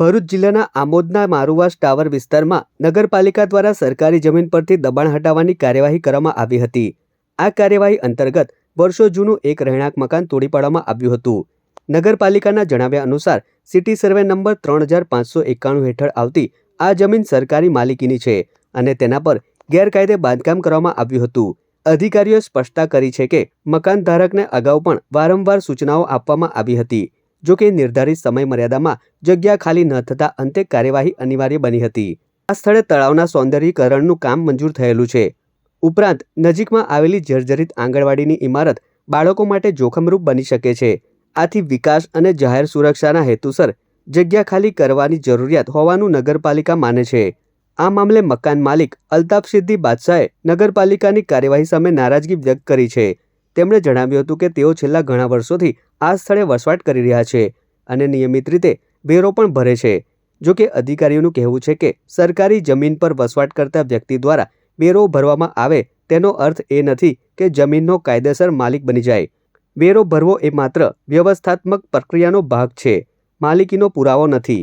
ભરૂચ જિલ્લાના આમોદના મારુવાસ ટાવર વિસ્તારમાં નગરપાલિકા દ્વારા સરકારી જમીન પરથી દબાણ હટાવવાની કાર્યવાહી કરવામાં આવી હતી. આ કાર્યવાહી અંતર્ગત વર્ષો જૂનું એક રહેણાંક મકાન તોડી પાડવામાં આવ્યું હતું. નગરપાલિકાના જણાવ્યા અનુસાર, સિટી સર્વે નંબર ત્રણ હજાર પાંચસો એકાણું હેઠળ આવતી આ જમીન સરકારી માલિકીની છે અને તેના પર ગેરકાયદે બાંધકામ કરવામાં આવ્યું હતું. અધિકારીઓએ સ્પષ્ટતા કરી છે કે, મકાન ધારકને અગાઉ પણ વારંવાર સૂચનાઓ આપવામાં આવી હતી. જો કે નિર્ધારિત સમય મર્યાદામાં જગ્યા ખાલી ન થતાં અંતે કાર્યવાહી અનિવાર્ય બની હતી. આ સ્થળે તળાવના સૌંદર્યીકરણનું કામ મંજૂર થયેલું છે. ઉપરાંત, નજીકમાં આવેલી જર્જરિત આંગણવાડીની ઇમારત બાળકો માટે જોખમરૂપ બની શકે છે. આથી વિકાસ અને જાહેર સુરક્ષાના હેતુસર જગ્યા ખાલી કરવાની જરૂરિયાત હોવાનું નગરપાલિકા માને છે. આ મામલે મકાન માલિક અલ્તાફ સિદ્દી બાદશાહે નગરપાલિકાની કાર્યવાહી સામે નારાજગી વ્યક્ત કરી છે. તેમણે જણાવ્યું હતું કે તેઓ છેલ્લા ઘણા વર્ષોથી આ સ્થળે વસવાટ કરી રહ્યા છે અને નિયમિત રીતે વેરો પણ ભરે છે. જો કે અધિકારીઓનું કહેવું છે કે સરકારી જમીન પર વસવાટ કરતા વ્યક્તિ દ્વારા વેરો ભરવામાં આવે તેનો અર્થ એ નથી કે જમીનનો કાયદેસર માલિક બની જાય. વેરો ભરવો એ માત્ર વ્યવસ્થાત્મક પ્રક્રિયાનો ભાગ છે. માલિકીનો પુરાવો નથી.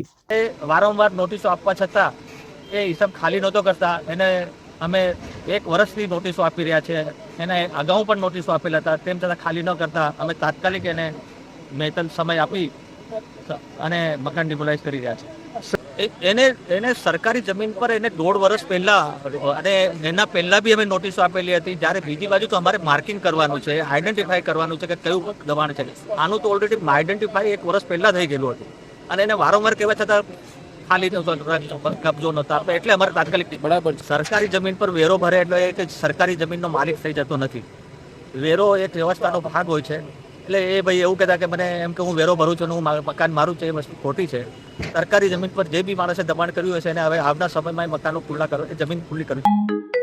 વારંવાર નોટિસો આપવા છતાં એ હિસાબ ખાલી નહોતો કરતા. એને અમે એક વર્ષથી નોટિસો આપી રહ્યા છે. એને અગાઉ પણ નોટિસો આપેલા હતા. તેમ છતાં ખાલી ન કરતા અમે તાત્કાલિક એને મેતન સમય આપી અને મકાન ડિમોલાઇઝ કરી રહ્યા છે. એને એને સરકારી જમીન પર એને દોઢ વર્ષ પહેલા અને એના પહેલા બી અમે નોટિસો આપેલી હતી. જ્યારે બીજી બાજુ તો અમારે માર્કિંગ કરવાનું છે આઈડેન્ટિફાઈ કરવાનું છે કે કયું દબાણ છે. આનું તો ઓલરેડી આઈડેન્ટિફાઈ એક વર્ષ પહેલા થઈ ગયેલું હતું. અને એને વારંવાર કહેવા છતાં ખાલી કબજો નહોતો આપે એટલે અમારે તાત્કાલિક બરાબર સરકારી જમીન પર વેરો ભરે એટલે એ કે સરકારી જમીનનો માલિક થઈ જતો નથી. વેરો એક વ્યવસ્થાનો ભાગ હોય છે. એટલે એ ભાઈ એવું કહેતા કે મને એમ કે હું વેરો ભરું છું હું મકાન મારું છે એ વસ્તુ ખોટી છે. સરકારી જમીન પર જે બી માણસે દબાણ કર્યું હશે એને હવે આવના સમયમાં મકાનો ખુલ્લા કરો એ જમીન ખુલ્લી કરવી.